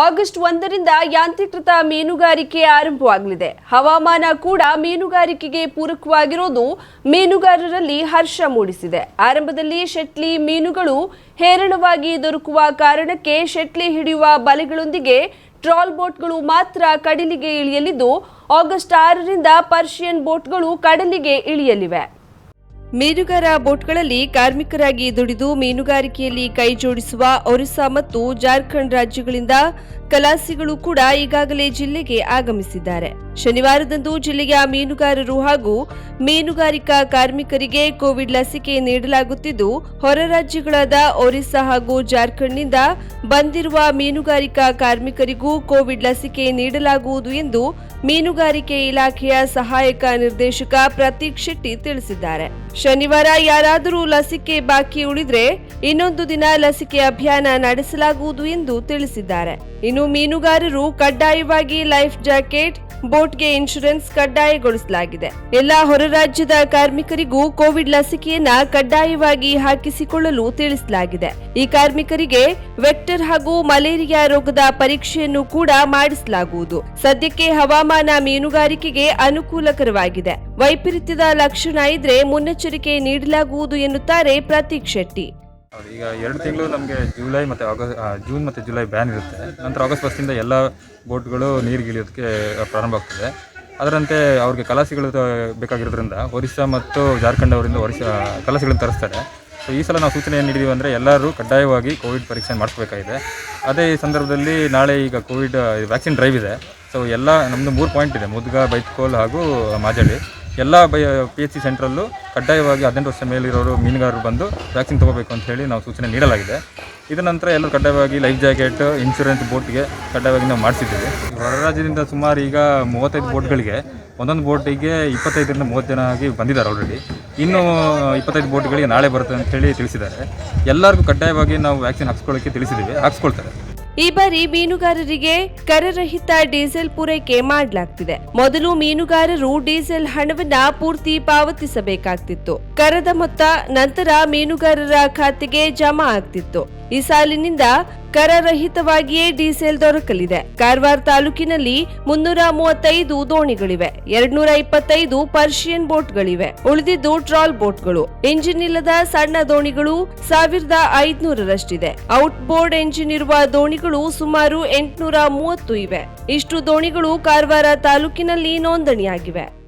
August ಒಂದರಿಂದ ಯಾಂತ್ರೀಕೃತ ಮೀನುಗಾರಿಕೆ ಆರಂಭವಾಗಲಿದೆ. ಹವಾಮಾನ ಕೂಡ ಮೀನುಗಾರಿಕೆಗೆ ಪೂರಕವಾಗಿರೋದು ಮೀನುಗಾರರಲ್ಲಿ ಹರ್ಷ ಮೂಡಿಸಿದೆ. ಆರಂಭದಲ್ಲಿ ಶೆಟ್ಲಿ ಮೀನುಗಳು ಹೇರಳವಾಗಿ ದೊರಕುವ ಕಾರಣಕ್ಕೆ ಶೆಟ್ಲಿ ಹಿಡಿಯುವ ಬಲೆಗಳೊಂದಿಗೆ ಟ್ರಾಲ್ ಬೋಟ್ಗಳು ಮಾತ್ರ ಕಡಲಿಗೆ ಇಳಿಯಲಿದ್ದು, ಆಗಸ್ಟ್ ಆರರಿಂದ ಪರ್ಷಿಯನ್ ಬೋಟ್ಗಳು ಕಡಲಿಗೆ ಇಳಿಯಲಿವೆ. ಮೀನುಗಾರ ಬೋಟ್ಗಳಲ್ಲಿ ಕಾರ್ಮಿಕರಾಗಿ ದುಡಿದು ಮೀನುಗಾರಿಕೆಯಲ್ಲಿ ಕೈಜೋಡಿಸುವ ಒರಿಸ್ಸಾ ಮತ್ತು ಜಾರ್ಖಂಡ್ ರಾಜ್ಯಗಳಿಂದ ಕಲಾಸಿಗಳು ಕೂಡ ಈಗಾಗಲೇ ಜಿಲ್ಲೆಗೆ ಆಗಮಿಸಿದ್ದಾರೆ. ಶನಿವಾರದಂದು ಜಿಲ್ಲೆಯ ಮೀನುಗಾರರು ಹಾಗೂ ಮೀನುಗಾರಿಕಾ ಕಾರ್ಮಿಕರಿಗೆ ಕೋವಿಡ್ ಲಸಿಕೆ ನೀಡಲಾಗುತ್ತಿದ್ದು, ಹೊರ ರಾಜ್ಯಗಳಾದ ಒರಿಸ್ಸಾ ಹಾಗೂ ಜಾರ್ಖಂಡ್ನಿಂದ ಬಂದಿರುವ ಮೀನುಗಾರಿಕಾ ಕಾರ್ಮಿಕರಿಗೂ ಕೋವಿಡ್ ಲಸಿಕೆ ನೀಡಲಾಗುವುದು ಎಂದು ಮೀನುಗಾರಿಕೆ ಇಲಾಖೆಯ ಸಹಾಯಕ ನಿರ್ದೇಶಕ ಪ್ರತೀಕ್ ಶೆಟ್ಟಿ ತಿಳಿಸಿದ್ದಾರೆ. ಶನಿವಾರ ಯಾರಾದರೂ ಲಸಿಕೆ ಬಾಕಿ ಉಳಿದ್ರೆ ಇನ್ನೊಂದು ದಿನ ಲಸಿಕೆ ಅಭಿಯಾನ ನಡೆಸಲಾಗುವುದು ಎಂದು ತಿಳಿಸಿದ್ದಾರೆ. ಮೀನುಗಾರರು ಕಡ್ಡಾಯವಾಗಿ ಲೈಫ್ ಜಾಕೆಟ್, ಬೋಟ್ಗೆ ಇನ್ಶೂರೆನ್ಸ್ ಕಡ್ಡಾಯಗೊಳಿಸಲಾಗಿದೆ. ಎಲ್ಲಾ ಹೊರ ರಾಜ್ಯದ ಕಾರ್ಮಿಕರಿಗೂ ಕೋವಿಡ್ ಲಸಿಕೆಯನ್ನ ಕಡ್ಡಾಯವಾಗಿ ಹಾಕಿಸಿಕೊಳ್ಳಲು ತಿಳಿಸಲಾಗಿದೆ. ಈ ಕಾರ್ಮಿಕರಿಗೆ ವೆಕ್ಟರ್ ಹಾಗೂ ಮಲೇರಿಯಾ ರೋಗದ ಪರೀಕ್ಷೆಯನ್ನು ಕೂಡ ಮಾಡಿಸಲಾಗುವುದು. ಸದ್ಯಕ್ಕೆ ಹವಾಮಾನ ಮೀನುಗಾರಿಕೆಗೆ ಅನುಕೂಲಕರವಾಗಿದೆ. ವೈಪರೀತ್ಯದ ಲಕ್ಷಣ ಇದ್ರೆ ಮುನ್ನೆಚ್ಚರಿಕೆ ನೀಡಲಾಗುವುದು ಎನ್ನುತ್ತಾರೆ ಪ್ರತೀಕ್ ಶೆಟ್ಟಿ. ಈಗ ಎರಡು ತಿಂಗಳು ನಮಗೆ ಜುಲೈ ಮತ್ತು ಆಗಸ್ಟ್ ಜೂನ್ ಮತ್ತು ಜುಲೈ ಬ್ಯಾನ್ ಇರುತ್ತೆ. ನಂತರ ಆಗಸ್ಟ್ ಫಸ್ಟಿಂದ ಎಲ್ಲ ಬೋಟ್ಗಳು ನೀರು ಇಳಿಯೋದಕ್ಕೆ ಪ್ರಾರಂಭ ಆಗ್ತದೆ. ಅದರಂತೆ ಅವ್ರಿಗೆ ಕಲಾಸಿಗಳು ಬೇಕಾಗಿರೋದ್ರಿಂದ ಒರಿಸ್ಸಾ ಮತ್ತು ಜಾರ್ಖಂಡ್ ಅವರಿಂದ ಒರಿಸ್ಸಾ ಕಲಾಸಿಗಳನ್ನು ತರಿಸ್ತಾರೆ. ಸೊ ಈ ಸಲ ನಾವು ಸೂಚನೆ ಏನು ನೀಡಿದ್ದೀವಿ ಅಂದರೆ ಎಲ್ಲರೂ ಕಡ್ಡಾಯವಾಗಿ ಕೋವಿಡ್ ಪರೀಕ್ಷೆ ಮಾಡಿಸ್ಬೇಕಾಗಿದೆ. ಅದೇ ಸಂದರ್ಭದಲ್ಲಿ ನಾಳೆ ಈಗ ಕೋವಿಡ್ ವ್ಯಾಕ್ಸಿನ್ ಡ್ರೈವ್ ಇದೆ. ಸೊ ಎಲ್ಲ ನಮ್ಮದು ಮೂರು ಪಾಯಿಂಟ್ ಇದೆ, ಮುದ್ಗ, ಬೈತ್ಕೋಲ್ ಹಾಗೂ ಮಾಜಳಿ ಎಲ್ಲ ಬೈ ಪಿ ಎಚ್ ಸಿ ಸೆಂಟ್ರಲ್ಲೂ ಕಡ್ಡಾಯವಾಗಿ ಹದಿನೆಂಟು ವರ್ಷ ಮೇಲಿರೋರು ಮೀನುಗಾರರು ಬಂದು ವ್ಯಾಕ್ಸಿನ್ ತೊಗೋಬೇಕು ಅಂತ ಹೇಳಿ ನಾವು ಸೂಚನೆ ನೀಡಲಾಗಿದೆ. ಇದರ ನಂತರ ಎಲ್ಲರೂ ಕಡ್ಡಾಯವಾಗಿ ಲೈಫ್ ಜಾಕೆಟ್ ಇನ್ಶೂರೆನ್ಸ್ ಬೋಟ್ಗೆ ಕಡ್ಡಾಯವಾಗಿ ನಾವು ಮಾಡಿಸಿದ್ದೀವಿ. ಹೊರ ರಾಜ್ಯದಿಂದ ಸುಮಾರು ಈಗ ಮೂವತ್ತೈದು ಬೋಟ್ಗಳಿಗೆ ಒಂದೊಂದು ಬೋಟಿಗೆ ಇಪ್ಪತ್ತೈದರಿಂದ ಮೂವತ್ತು ಜನ ಆಗಿ ಬಂದಿದ್ದಾರೆ ಆಲ್ರೆಡಿ ಇನ್ನೂ, ಇಪ್ಪತ್ತೈದು ಬೋಟ್ಗಳಿಗೆ ನಾಳೆ ಬರುತ್ತೆ ಅಂತ ಹೇಳಿ ತಿಳಿಸಿದ್ದಾರೆ. ಎಲ್ಲರಿಗೂ ಕಡ್ಡಾಯವಾಗಿ ನಾವು ವ್ಯಾಕ್ಸಿನ್ ಹಾಕ್ಸ್ಕೊಳ್ಳೋಕ್ಕೆ ತಿಳಿಸಿದ್ದೀವಿ, ಹಾಕ್ಸ್ಕೊಳ್ತಾರೆ. ಈ ಬಾರಿ ಮೀನುಗಾರರಿಗೆ ಕರರಹಿತ ಡೀಸೆಲ್ ಪೂರೈಕೆ ಮಾಡಲಾಗ್ತಿದೆ. ಮೊದಲು ಮೀನುಗಾರರು ಡೀಸೆಲ್ ಹಣವನ್ನ ಪೂರ್ತಿ ಪಾವತಿಸಬೇಕಾಗ್ತಿತ್ತು. ಕರದ ಮೊತ್ತ ನಂತರ ಮೀನುಗಾರರ ಖಾತೆಗೆ ಜಮಾ ಆಗ್ತಿತ್ತು. ಈ ಸಾಲಿನಿಂದ ಕರರಹಿತವಾಗಿಯೇ ಡೀಸೆಲ್ ದೊರಕಲಿದೆ. ಕಾರವಾರ ತಾಲೂಕಿನಲ್ಲಿ ಮುನ್ನೂರ ಮೂವತ್ತೈದು ದೋಣಿಗಳಿವೆ. ಎರಡ್ನೂರ ಇಪ್ಪತ್ತೈದು ಪರ್ಷಿಯನ್ ಬೋಟ್ಗಳಿವೆ. ಉಳಿದಿದ್ದು ಟ್ರಾಲ್ ಬೋಟ್ಗಳು. ಎಂಜಿನ್ ಇಲ್ಲದ ಸಣ್ಣ ದೋಣಿಗಳು ಸಾವಿರದ ಐದ್ನೂರರಷ್ಟಿದೆ. ಔಟ್ ಬೋರ್ಡ್ ಎಂಜಿನ್ ಇರುವ ದೋಣಿಗಳು ಸುಮಾರು ಎಂಟುನೂರ ಮೂವತ್ತು ಇವೆ. ಇಷ್ಟು ದೋಣಿಗಳು ಕಾರವಾರ ತಾಲೂಕಿನಲ್ಲಿ ನೋಂದಣಿಯಾಗಿವೆ.